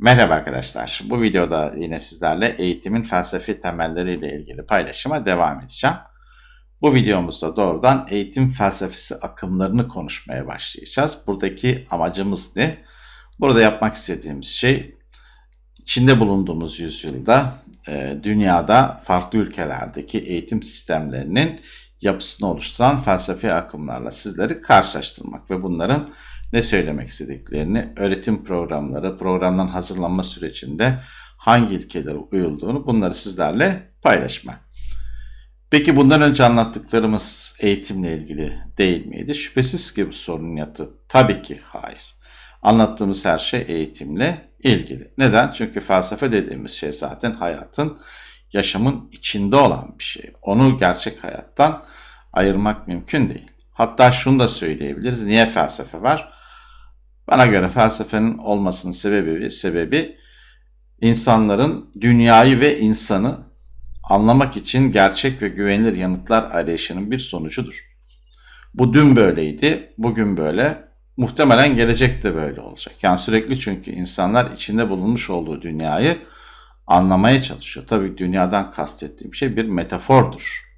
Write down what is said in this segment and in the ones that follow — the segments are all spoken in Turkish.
Merhaba arkadaşlar. Bu videoda yine sizlerle eğitimin felsefi temelleriyle ilgili paylaşıma devam edeceğim. Bu videomuzda doğrudan eğitim felsefesi akımlarını konuşmaya başlayacağız. Buradaki amacımız ne? Burada yapmak istediğimiz şey içinde bulunduğumuz yüzyılda e, dünyada farklı ülkelerdeki eğitim sistemlerinin yapısını oluşturan felsefi akımlarla sizleri karşılaştırmak ve bunların ne söylemek istediklerini, öğretim programları, programdan hazırlanma sürecinde hangi ilkelere uyulduğunu bunları sizlerle paylaşmak. Peki bundan önce anlattıklarımız eğitimle ilgili değil miydi? Şüphesiz ki bu sorunun yanıtı tabii ki hayır. Anlattığımız her şey eğitimle ilgili. Neden? Çünkü felsefe dediğimiz şey zaten hayatın, yaşamın içinde olan bir şey. Onu gerçek hayattan ayırmak mümkün değil. Hatta şunu da söyleyebiliriz. Niye felsefe var? Bana göre felsefenin olmasının sebebi, sebebi insanların dünyayı ve insanı anlamak için gerçek ve güvenilir yanıtlar arayışının bir sonucudur. Bu dün böyleydi, bugün böyle, muhtemelen gelecek de böyle olacak. Yani sürekli çünkü insanlar içinde bulunmuş olduğu dünyayı anlamaya çalışıyor. Tabii dünyadan kastettiğim şey bir metafordur.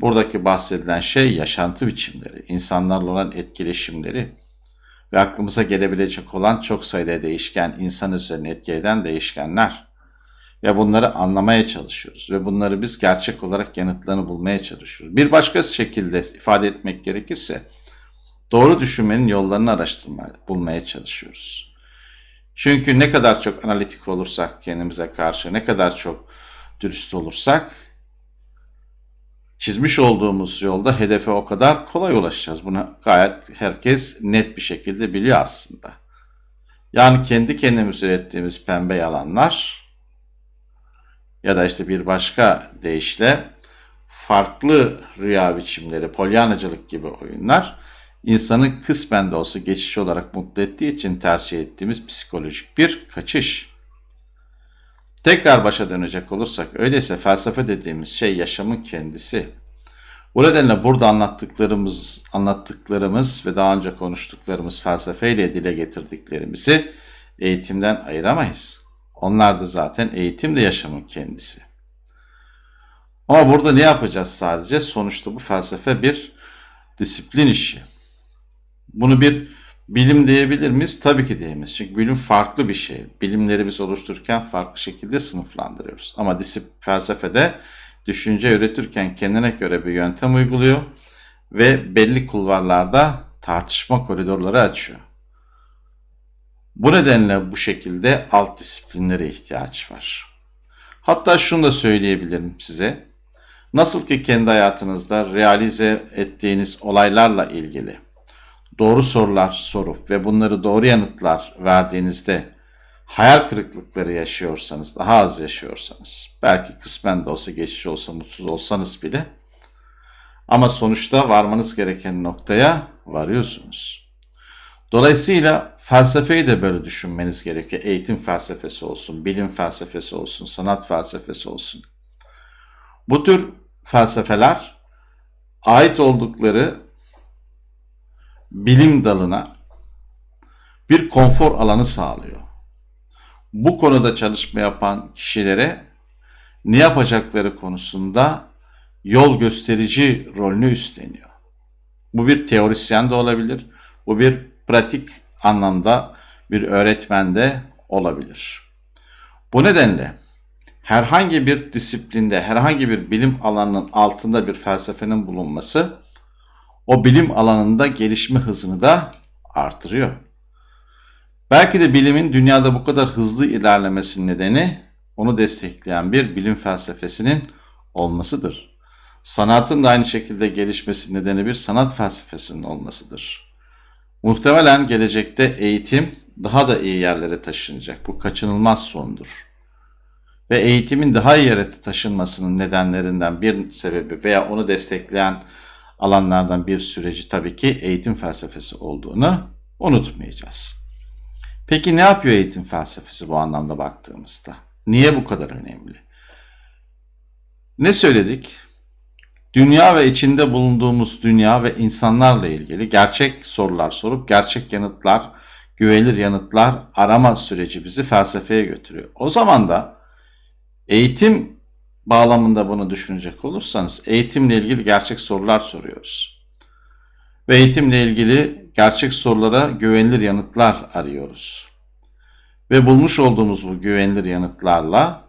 Buradaki bahsedilen şey yaşantı biçimleri, insanlarla olan etkileşimleri, ve aklımıza gelebilecek olan çok sayıda değişken, insan üzerine etki eden değişkenler. Ve bunları anlamaya çalışıyoruz ve bunları biz gerçek olarak yanıtlarını bulmaya çalışıyoruz. Bir başka şekilde ifade etmek gerekirse doğru düşünmenin yollarını araştırmaya, bulmaya çalışıyoruz. Çünkü ne kadar çok analitik olursak kendimize karşı, ne kadar çok dürüst olursak çizmiş olduğumuz yolda hedefe o kadar kolay ulaşacağız. Buna gayet herkes net bir şekilde biliyor aslında. Yani kendi kendimiz ürettiğimiz pembe yalanlar ya da işte bir başka deyişle farklı rüya biçimleri, polyanacılık gibi oyunlar insanı kısmen de olsa geçiş olarak mutlu ettiği için tercih ettiğimiz psikolojik bir kaçış. Tekrar başa dönecek olursak öyleyse felsefe dediğimiz şey yaşamın kendisi. Bu nedenle burada anlattıklarımız, anlattıklarımız ve daha önce konuştuklarımız felsefeyle dile getirdiklerimizi eğitimden ayıramayız. Onlar da zaten eğitim de yaşamın kendisi. Ama burada ne yapacağız sadece? Sonuçta bu felsefe bir disiplin işi. Bunu bir Bilim diyebilir miyiz? Tabii ki diyemeyiz. Çünkü bilim farklı bir şey. Bilimleri biz oluştururken farklı şekilde sınıflandırıyoruz. Ama disip felsefede düşünce üretirken kendine göre bir yöntem uyguluyor ve belli kulvarlarda tartışma koridorları açıyor. Bu nedenle bu şekilde alt disiplinlere ihtiyaç var. Hatta şunu da söyleyebilirim size. Nasıl ki kendi hayatınızda realize ettiğiniz olaylarla ilgili doğru sorular sorup ve bunları doğru yanıtlar verdiğinizde hayal kırıklıkları yaşıyorsanız, daha az yaşıyorsanız, belki kısmen de olsa geçiş olsa mutsuz olsanız bile ama sonuçta varmanız gereken noktaya varıyorsunuz. Dolayısıyla felsefeyi de böyle düşünmeniz gerekiyor. Eğitim felsefesi olsun, bilim felsefesi olsun, sanat felsefesi olsun. Bu tür felsefeler ait oldukları bilim dalına bir konfor alanı sağlıyor. Bu konuda çalışma yapan kişilere ne yapacakları konusunda yol gösterici rolünü üstleniyor. Bu bir teorisyen de olabilir. Bu bir pratik anlamda bir öğretmen de olabilir. Bu nedenle herhangi bir disiplinde, herhangi bir bilim alanının altında bir felsefenin bulunması o bilim alanında gelişme hızını da artırıyor. Belki de bilimin dünyada bu kadar hızlı ilerlemesinin nedeni onu destekleyen bir bilim felsefesinin olmasıdır. Sanatın da aynı şekilde gelişmesi nedeni bir sanat felsefesinin olmasıdır. Muhtemelen gelecekte eğitim daha da iyi yerlere taşınacak. Bu kaçınılmaz sondur. Ve eğitimin daha iyi yere taşınmasının nedenlerinden bir sebebi veya onu destekleyen alanlardan bir süreci tabii ki eğitim felsefesi olduğunu unutmayacağız. Peki ne yapıyor eğitim felsefesi bu anlamda baktığımızda? Niye bu kadar önemli? Ne söyledik? Dünya ve içinde bulunduğumuz dünya ve insanlarla ilgili gerçek sorular sorup gerçek yanıtlar, güvenilir yanıtlar arama süreci bizi felsefeye götürüyor. O zaman da eğitim bağlamında bunu düşünecek olursanız eğitimle ilgili gerçek sorular soruyoruz. Ve eğitimle ilgili gerçek sorulara güvenilir yanıtlar arıyoruz. Ve bulmuş olduğumuz bu güvenilir yanıtlarla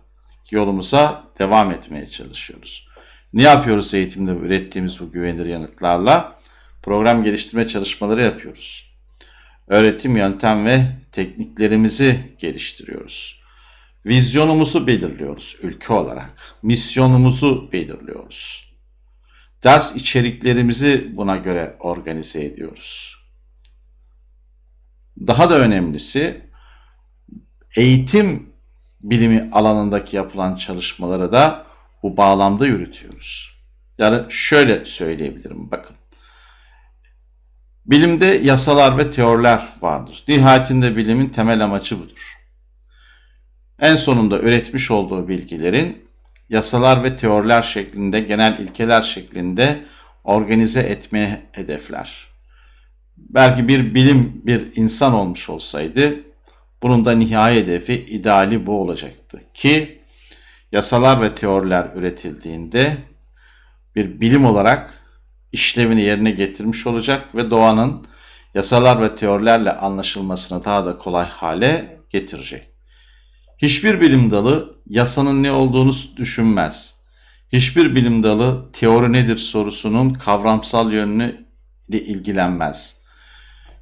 yolumuza devam etmeye çalışıyoruz. Ne yapıyoruz eğitimde ürettiğimiz bu güvenilir yanıtlarla? Program geliştirme çalışmaları yapıyoruz. Öğretim yöntem ve tekniklerimizi geliştiriyoruz. Vizyonumuzu belirliyoruz ülke olarak. Misyonumuzu belirliyoruz. Ders içeriklerimizi buna göre organize ediyoruz. Daha da önemlisi eğitim bilimi alanındaki yapılan çalışmaları da bu bağlamda yürütüyoruz. Yani şöyle söyleyebilirim bakın. Bilimde yasalar ve teoriler vardır. Nihayetinde bilimin temel amacı budur. En sonunda üretmiş olduğu bilgilerin yasalar ve teoriler şeklinde, genel ilkeler şeklinde organize etmeye hedefler. Belki bir bilim bir insan olmuş olsaydı bunun da nihai hedefi ideali bu olacaktı ki yasalar ve teoriler üretildiğinde bir bilim olarak işlevini yerine getirmiş olacak ve doğanın yasalar ve teorilerle anlaşılmasını daha da kolay hale getirecek. Hiçbir bilim dalı yasanın ne olduğunu düşünmez. Hiçbir bilim dalı teori nedir sorusunun kavramsal yönünü ile ilgilenmez.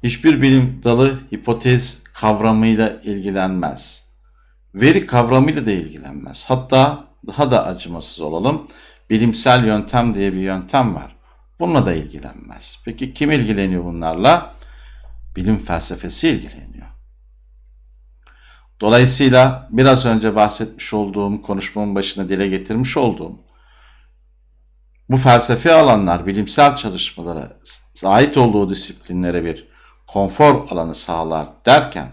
Hiçbir bilim dalı hipotez kavramıyla ilgilenmez. Veri kavramıyla da ilgilenmez. Hatta daha da acımasız olalım. Bilimsel yöntem diye bir yöntem var. Bununla da ilgilenmez. Peki kim ilgileniyor bunlarla? Bilim felsefesi ilgileniyor. Dolayısıyla biraz önce bahsetmiş olduğum, konuşmamın başına dile getirmiş olduğum bu felsefi alanlar bilimsel çalışmalara ait olduğu disiplinlere bir konfor alanı sağlar derken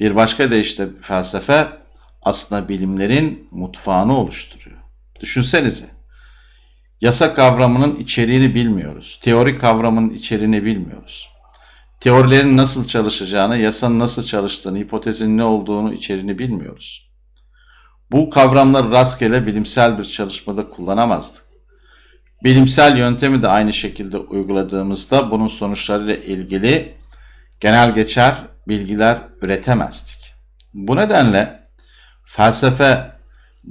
bir başka deyişle felsefe aslında bilimlerin mutfağını oluşturuyor. Düşünsenize. Yasa kavramının içeriğini bilmiyoruz. Teori kavramının içeriğini bilmiyoruz. Teorilerin nasıl çalışacağını, yasanın nasıl çalıştığını, hipotezin ne olduğunu, içeriğini bilmiyoruz. Bu kavramları rastgele bilimsel bir çalışmada kullanamazdık. Bilimsel yöntemi de aynı şekilde uyguladığımızda bunun sonuçlarıyla ilgili genel geçer bilgiler üretemezdik. Bu nedenle felsefe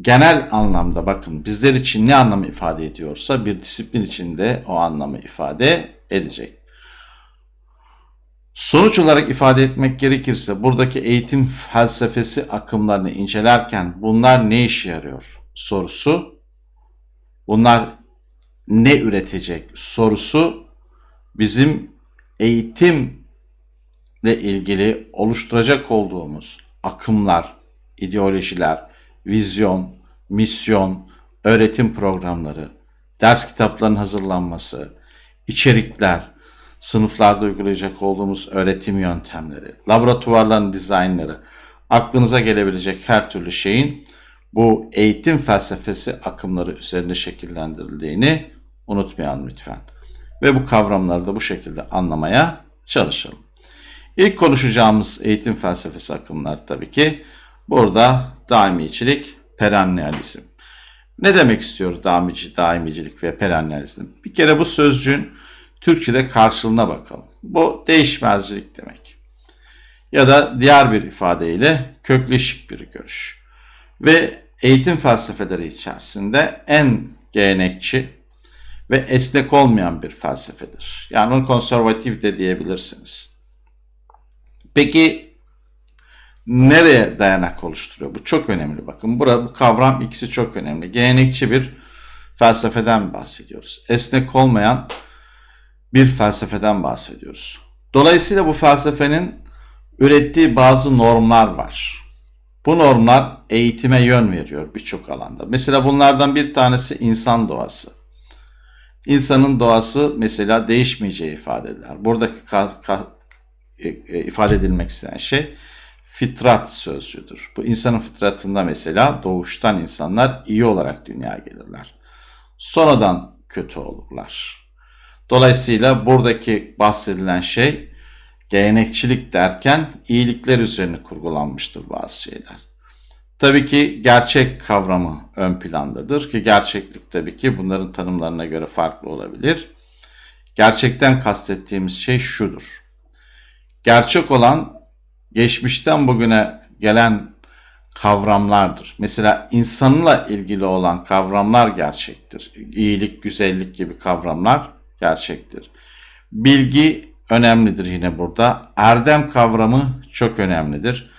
genel anlamda bakın bizler için ne anlamı ifade ediyorsa bir disiplin içinde o anlamı ifade edecek. Sonuç olarak ifade etmek gerekirse buradaki eğitim felsefesi akımlarını incelerken bunlar ne işe yarıyor sorusu, bunlar ne üretecek sorusu bizim eğitimle ilgili oluşturacak olduğumuz akımlar, ideolojiler, vizyon, misyon, öğretim programları, ders kitaplarının hazırlanması, içerikler, sınıflarda uygulayacak olduğumuz öğretim yöntemleri, laboratuvarların dizaynları, aklınıza gelebilecek her türlü şeyin bu eğitim felsefesi akımları üzerinde şekillendirildiğini unutmayalım lütfen. Ve bu kavramları da bu şekilde anlamaya çalışalım. İlk konuşacağımız eğitim felsefesi akımlar tabii ki burada daimicilik, perennializm. Ne demek istiyor daimici, daimicilik ve perennializm? Bir kere bu sözcüğün Türkçe'de karşılığına bakalım. Bu değişmezlik demek. Ya da diğer bir ifadeyle kökleşik bir görüş. Ve eğitim felsefeleri içerisinde en gelenekçi ve esnek olmayan bir felsefedir. Yani onu konservatif de diyebilirsiniz. Peki nereye dayanak oluşturuyor? Bu çok önemli bakın. Burada bu kavram ikisi çok önemli. Gelenekçi bir felsefeden bahsediyoruz. Esnek olmayan bir felsefeden bahsediyoruz. Dolayısıyla bu felsefenin ürettiği bazı normlar var. Bu normlar eğitime yön veriyor birçok alanda. Mesela bunlardan bir tanesi insan doğası. İnsanın doğası mesela değişmeyeceği ifade eder. Buradaki ka- ka- e, e, ifade edilmek istenen şey fitrat sözcüdür. Bu insanın fıtratında mesela doğuştan insanlar iyi olarak dünyaya gelirler. Sonradan kötü olurlar. Dolayısıyla buradaki bahsedilen şey gelenekçilik derken iyilikler üzerine kurgulanmıştır bazı şeyler. Tabii ki gerçek kavramı ön plandadır ki gerçeklik tabii ki bunların tanımlarına göre farklı olabilir. Gerçekten kastettiğimiz şey şudur. Gerçek olan geçmişten bugüne gelen kavramlardır. Mesela insanla ilgili olan kavramlar gerçektir. İyilik, güzellik gibi kavramlar gerçektir. Bilgi önemlidir yine burada. Erdem kavramı çok önemlidir.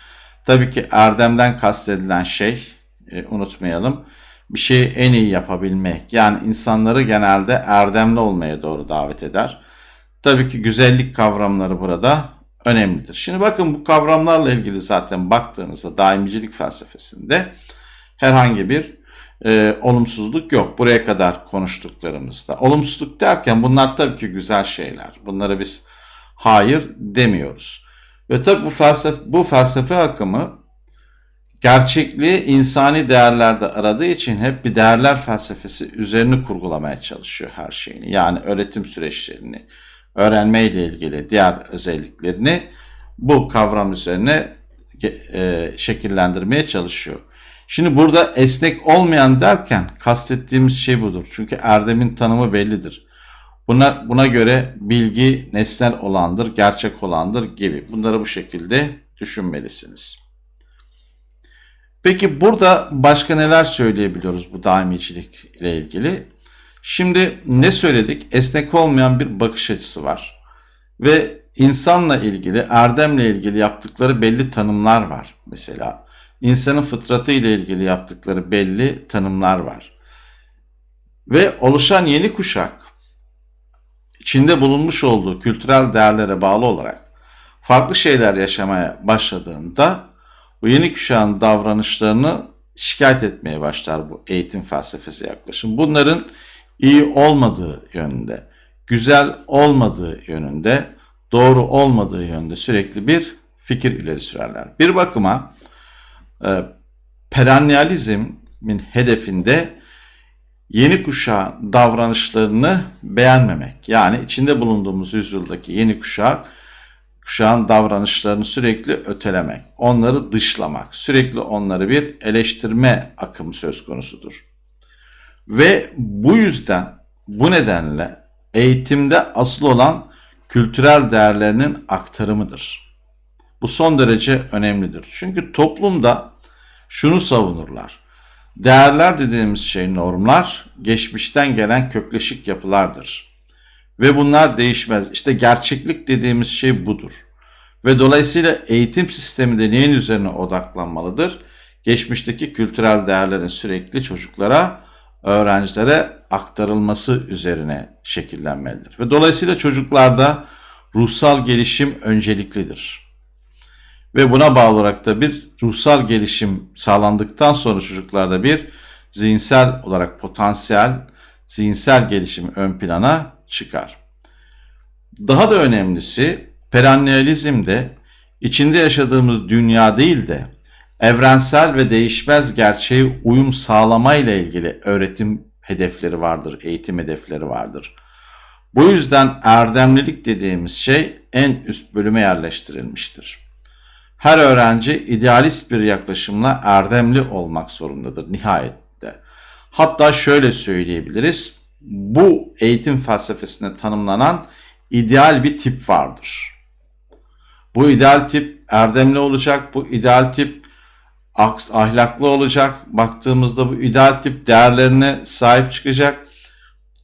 Tabii ki erdemden kastedilen şey, e, unutmayalım, bir şeyi en iyi yapabilmek. Yani insanları genelde erdemli olmaya doğru davet eder. Tabii ki güzellik kavramları burada önemlidir. Şimdi bakın bu kavramlarla ilgili zaten baktığınızda daimicilik felsefesinde herhangi bir e, olumsuzluk yok. Buraya kadar konuştuklarımızda. Olumsuzluk derken bunlar tabii ki güzel şeyler. Bunları biz hayır demiyoruz. Ve tabii bu felsefe, bu felsefe akımı gerçekliği insani değerlerde aradığı için hep bir değerler felsefesi üzerine kurgulamaya çalışıyor her şeyini. Yani öğretim süreçlerini, öğrenme ile ilgili diğer özelliklerini bu kavram üzerine e, şekillendirmeye çalışıyor. Şimdi burada esnek olmayan derken kastettiğimiz şey budur. Çünkü erdemin tanımı bellidir. Buna, buna göre bilgi nesnel olandır, gerçek olandır gibi. Bunları bu şekilde düşünmelisiniz. Peki burada başka neler söyleyebiliyoruz bu daimicilik ile ilgili? Şimdi ne söyledik? Esnek olmayan bir bakış açısı var. Ve insanla ilgili, erdemle ilgili yaptıkları belli tanımlar var. Mesela insanın fıtratı ile ilgili yaptıkları belli tanımlar var. Ve oluşan yeni kuşak içinde bulunmuş olduğu kültürel değerlere bağlı olarak farklı şeyler yaşamaya başladığında bu yeni kuşağın davranışlarını şikayet etmeye başlar bu eğitim felsefesi yaklaşım. Bunların iyi olmadığı yönünde, güzel olmadığı yönünde, doğru olmadığı yönünde sürekli bir fikir ileri sürerler. Bir bakıma perennializmin hedefinde yeni kuşağın davranışlarını beğenmemek. Yani içinde bulunduğumuz yüzyıldaki yeni kuşak kuşağın davranışlarını sürekli ötelemek, onları dışlamak, sürekli onları bir eleştirme akımı söz konusudur. Ve bu yüzden, bu nedenle eğitimde asıl olan kültürel değerlerinin aktarımıdır. Bu son derece önemlidir. Çünkü toplumda şunu savunurlar. Değerler dediğimiz şey normlar, geçmişten gelen kökleşik yapılardır. Ve bunlar değişmez. İşte gerçeklik dediğimiz şey budur. Ve dolayısıyla eğitim sistemi de neyin üzerine odaklanmalıdır? Geçmişteki kültürel değerlerin sürekli çocuklara, öğrencilere aktarılması üzerine şekillenmelidir. Ve dolayısıyla çocuklarda ruhsal gelişim önceliklidir. Ve buna bağlı olarak da bir ruhsal gelişim sağlandıktan sonra çocuklarda bir zihinsel olarak potansiyel, zihinsel gelişim ön plana çıkar. Daha da önemlisi perennializmde içinde yaşadığımız dünya değil de evrensel ve değişmez gerçeğe uyum sağlamayla ilgili öğretim hedefleri vardır, eğitim hedefleri vardır. Bu yüzden erdemlilik dediğimiz şey en üst bölüme yerleştirilmiştir. Her öğrenci idealist bir yaklaşımla erdemli olmak zorundadır nihayette. Hatta şöyle söyleyebiliriz. Bu eğitim felsefesine tanımlanan ideal bir tip vardır. Bu ideal tip erdemli olacak, bu ideal tip ahlaklı olacak. Baktığımızda bu ideal tip değerlerine sahip çıkacak.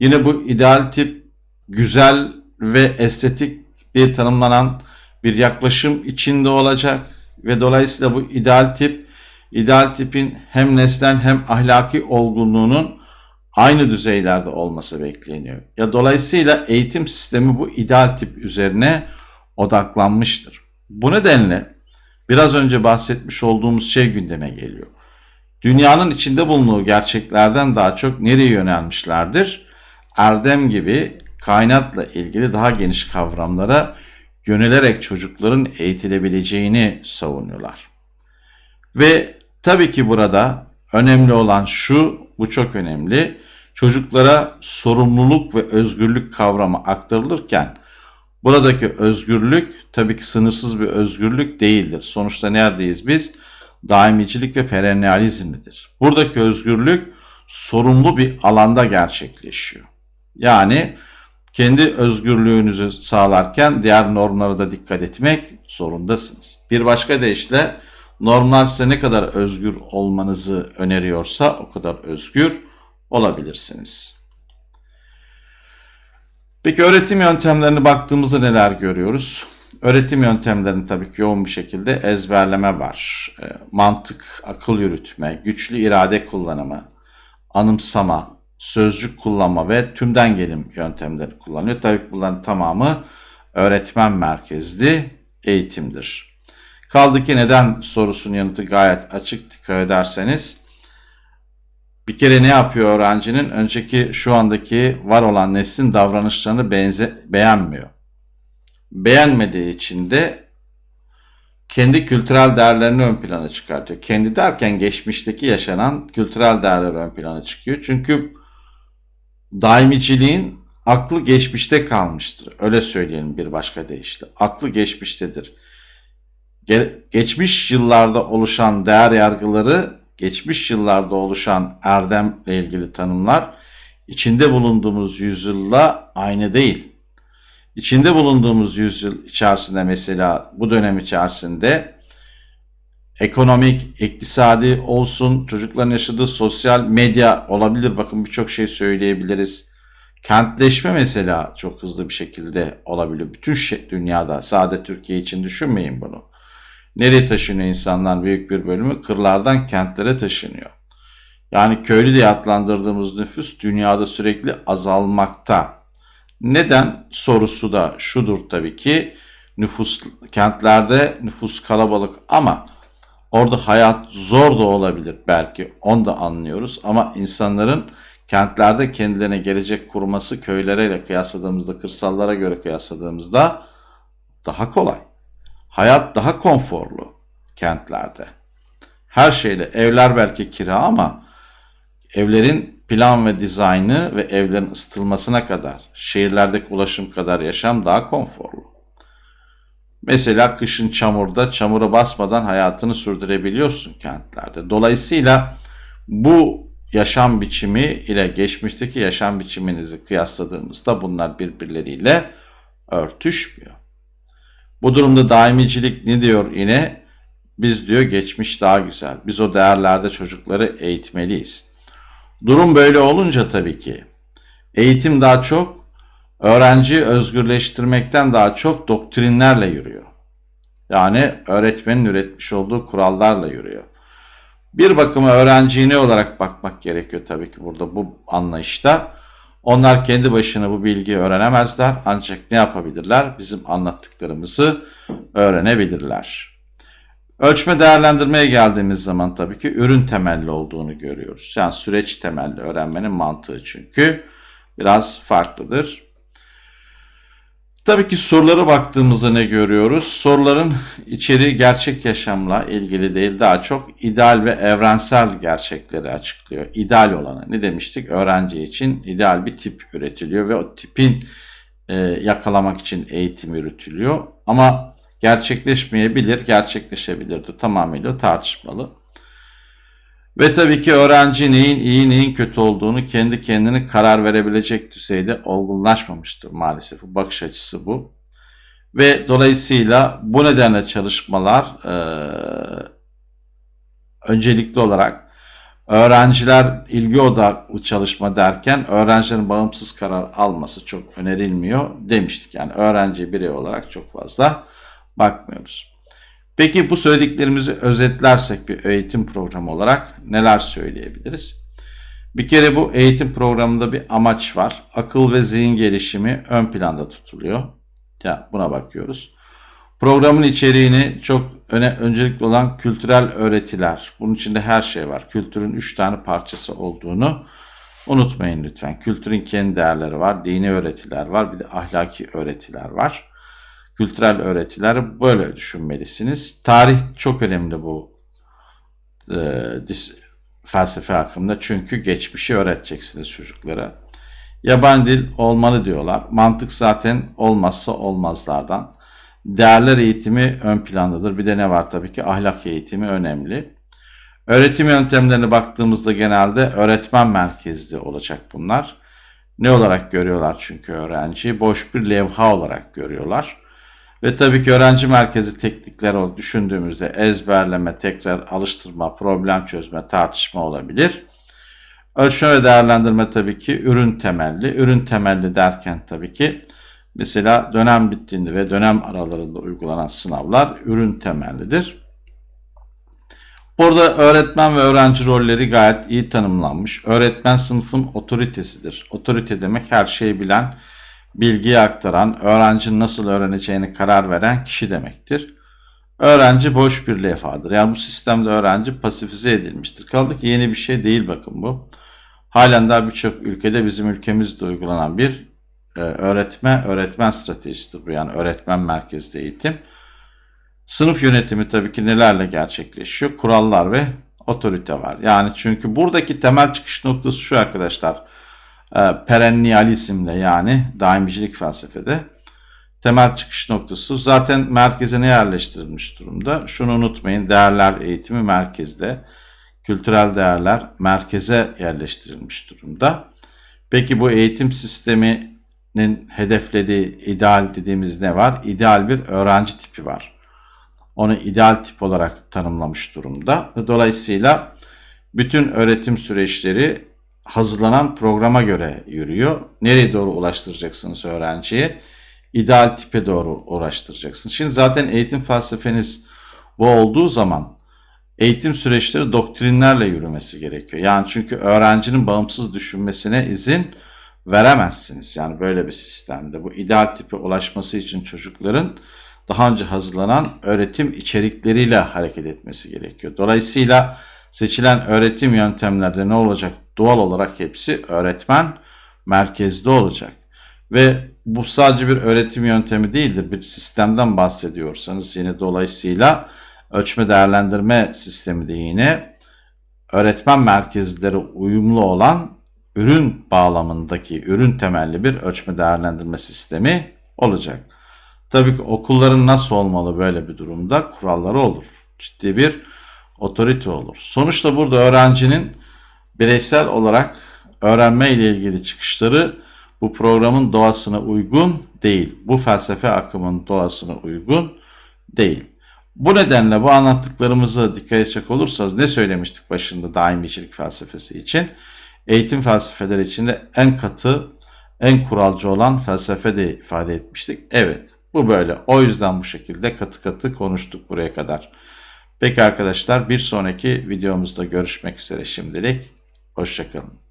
Yine bu ideal tip güzel ve estetik diye tanımlanan bir yaklaşım içinde olacak ve dolayısıyla bu ideal tip ideal tipin hem nesnel hem ahlaki olgunluğunun aynı düzeylerde olması bekleniyor. Ya dolayısıyla eğitim sistemi bu ideal tip üzerine odaklanmıştır. Bu nedenle biraz önce bahsetmiş olduğumuz şey gündeme geliyor. Dünyanın içinde bulunduğu gerçeklerden daha çok nereye yönelmişlerdir? Erdem gibi kainatla ilgili daha geniş kavramlara yönelerek çocukların eğitilebileceğini savunuyorlar. Ve tabii ki burada önemli olan şu, bu çok önemli. Çocuklara sorumluluk ve özgürlük kavramı aktarılırken Buradaki özgürlük tabii ki sınırsız bir özgürlük değildir. Sonuçta neredeyiz biz? Daimicilik ve perennializmlidir. Buradaki özgürlük sorumlu bir alanda gerçekleşiyor. Yani kendi özgürlüğünüzü sağlarken diğer normlara da dikkat etmek zorundasınız. Bir başka deyişle normlar size ne kadar özgür olmanızı öneriyorsa o kadar özgür olabilirsiniz. Peki öğretim yöntemlerine baktığımızda neler görüyoruz? Öğretim yöntemlerinin tabii ki yoğun bir şekilde ezberleme var. E, mantık, akıl yürütme, güçlü irade kullanımı, anımsama, sözcük kullanma ve tümden gelim yöntemleri kullanıyor. Tabii ki bunların tamamı öğretmen merkezli eğitimdir. Kaldı ki neden sorusunun yanıtı gayet açık dikkat ederseniz bir kere ne yapıyor öğrencinin? Önceki şu andaki var olan neslin davranışlarını benze, beğenmiyor. Beğenmediği için de kendi kültürel değerlerini ön plana çıkartıyor. Kendi derken geçmişteki yaşanan kültürel değerler ön plana çıkıyor. Çünkü daimiciliğin aklı geçmişte kalmıştır. Öyle söyleyelim bir başka deyişle. Aklı geçmiştedir. Ge- geçmiş yıllarda oluşan değer yargıları, geçmiş yıllarda oluşan erdemle ilgili tanımlar içinde bulunduğumuz yüzyılla aynı değil. İçinde bulunduğumuz yüzyıl içerisinde mesela bu dönem içerisinde ekonomik, iktisadi olsun, çocukların yaşadığı sosyal medya olabilir. Bakın birçok şey söyleyebiliriz. Kentleşme mesela çok hızlı bir şekilde olabiliyor. Bütün şey, dünyada, sadece Türkiye için düşünmeyin bunu. Nereye taşınıyor insanlar? Büyük bir bölümü kırlardan kentlere taşınıyor. Yani köylü diye adlandırdığımız nüfus dünyada sürekli azalmakta. Neden sorusu da şudur tabii ki nüfus kentlerde nüfus kalabalık ama orada hayat zor da olabilir belki onu da anlıyoruz ama insanların kentlerde kendilerine gelecek kurması köylere kıyasladığımızda kırsallara göre kıyasladığımızda daha kolay. Hayat daha konforlu kentlerde. Her şeyle evler belki kira ama evlerin plan ve dizaynı ve evlerin ısıtılmasına kadar, şehirlerdeki ulaşım kadar yaşam daha konforlu. Mesela kışın çamurda çamura basmadan hayatını sürdürebiliyorsun kentlerde. Dolayısıyla bu yaşam biçimi ile geçmişteki yaşam biçiminizi kıyasladığımızda bunlar birbirleriyle örtüşmüyor. Bu durumda daimicilik ne diyor yine? Biz diyor geçmiş daha güzel. Biz o değerlerde çocukları eğitmeliyiz. Durum böyle olunca tabii ki eğitim daha çok öğrenci özgürleştirmekten daha çok doktrinlerle yürüyor. Yani öğretmenin üretmiş olduğu kurallarla yürüyor. Bir bakıma öğrenciyi ne olarak bakmak gerekiyor tabii ki burada bu anlayışta. Onlar kendi başına bu bilgiyi öğrenemezler ancak ne yapabilirler? Bizim anlattıklarımızı öğrenebilirler. Ölçme değerlendirmeye geldiğimiz zaman tabii ki ürün temelli olduğunu görüyoruz. Yani süreç temelli öğrenmenin mantığı çünkü biraz farklıdır. Tabii ki sorulara baktığımızda ne görüyoruz? Soruların içeriği gerçek yaşamla ilgili değil, daha çok ideal ve evrensel gerçekleri açıklıyor. İdeal olanı ne demiştik? Öğrenci için ideal bir tip üretiliyor ve o tipin e, yakalamak için eğitim yürütülüyor. Ama gerçekleşmeyebilir, gerçekleşebilirdi. Tamamıyla tartışmalı. Ve tabii ki öğrenci neyin iyi neyin kötü olduğunu kendi kendine karar verebilecek düzeyde olgunlaşmamıştır maalesef. Bu bakış açısı bu. Ve dolayısıyla bu nedenle çalışmalar e, öncelikli olarak öğrenciler ilgi odaklı çalışma derken öğrencilerin bağımsız karar alması çok önerilmiyor demiştik. Yani öğrenci birey olarak çok fazla bakmıyoruz. Peki bu söylediklerimizi özetlersek bir eğitim programı olarak neler söyleyebiliriz? Bir kere bu eğitim programında bir amaç var. Akıl ve zihin gelişimi ön planda tutuluyor. Ya buna bakıyoruz. Programın içeriğini çok öne, öncelikli olan kültürel öğretiler. Bunun içinde her şey var. Kültürün üç tane parçası olduğunu unutmayın lütfen. Kültürün kendi değerleri var, dini öğretiler var, bir de ahlaki öğretiler var kültürel öğretiler böyle düşünmelisiniz. Tarih çok önemli bu e, felsefe hakkında çünkü geçmişi öğreteceksiniz çocuklara. Yabancı dil olmalı diyorlar. Mantık zaten olmazsa olmazlardan. Değerler eğitimi ön plandadır. Bir de ne var tabii ki ahlak eğitimi önemli. Öğretim yöntemlerine baktığımızda genelde öğretmen merkezli olacak bunlar. Ne olarak görüyorlar çünkü öğrenciyi? Boş bir levha olarak görüyorlar. Ve tabii ki öğrenci merkezi teknikler olarak düşündüğümüzde ezberleme, tekrar alıştırma, problem çözme, tartışma olabilir. Ölçme ve değerlendirme tabii ki ürün temelli. Ürün temelli derken tabii ki mesela dönem bittiğinde ve dönem aralarında uygulanan sınavlar ürün temellidir. Burada öğretmen ve öğrenci rolleri gayet iyi tanımlanmış. Öğretmen sınıfın otoritesidir. Otorite demek her şeyi bilen, bilgiyi aktaran, öğrencinin nasıl öğreneceğini karar veren kişi demektir. Öğrenci boş bir levhadır. Yani bu sistemde öğrenci pasifize edilmiştir. Kaldı ki yeni bir şey değil bakın bu. Halen daha birçok ülkede bizim ülkemizde uygulanan bir e, öğretme öğretmen stratejisidir bu. Yani öğretmen merkezli eğitim. Sınıf yönetimi tabii ki nelerle gerçekleşiyor? Kurallar ve otorite var. Yani çünkü buradaki temel çıkış noktası şu arkadaşlar. E, perennializmle yani daimcilik felsefede temel çıkış noktası zaten merkezine yerleştirilmiş durumda. Şunu unutmayın değerler eğitimi merkezde. Kültürel değerler merkeze yerleştirilmiş durumda. Peki bu eğitim sisteminin hedeflediği ideal dediğimiz ne var? İdeal bir öğrenci tipi var. Onu ideal tip olarak tanımlamış durumda. Dolayısıyla bütün öğretim süreçleri hazırlanan programa göre yürüyor. Nereye doğru ulaştıracaksınız öğrenciye? İdeal tipe doğru uğraştıracaksınız. Şimdi zaten eğitim felsefeniz bu olduğu zaman eğitim süreçleri doktrinlerle yürümesi gerekiyor. Yani çünkü öğrencinin bağımsız düşünmesine izin veremezsiniz. Yani böyle bir sistemde bu ideal tipe ulaşması için çocukların daha önce hazırlanan öğretim içerikleriyle hareket etmesi gerekiyor. Dolayısıyla seçilen öğretim yöntemlerde ne olacak? Doğal olarak hepsi öğretmen merkezde olacak. Ve bu sadece bir öğretim yöntemi değildir. Bir sistemden bahsediyorsanız yine dolayısıyla ölçme değerlendirme sistemi de yine öğretmen merkezlere uyumlu olan ürün bağlamındaki ürün temelli bir ölçme değerlendirme sistemi olacak. Tabii ki okulların nasıl olmalı böyle bir durumda? Kuralları olur. Ciddi bir otorite olur. Sonuçta burada öğrencinin bireysel olarak öğrenme ile ilgili çıkışları bu programın doğasına uygun değil. Bu felsefe akımın doğasına uygun değil. Bu nedenle bu anlattıklarımızı dikkat edecek olursanız ne söylemiştik başında daimicilik felsefesi için? Eğitim felsefeleri içinde en katı, en kuralcı olan felsefe de ifade etmiştik. Evet, bu böyle. O yüzden bu şekilde katı katı konuştuk buraya kadar. Peki arkadaşlar bir sonraki videomuzda görüşmek üzere şimdilik. Hoşçakalın.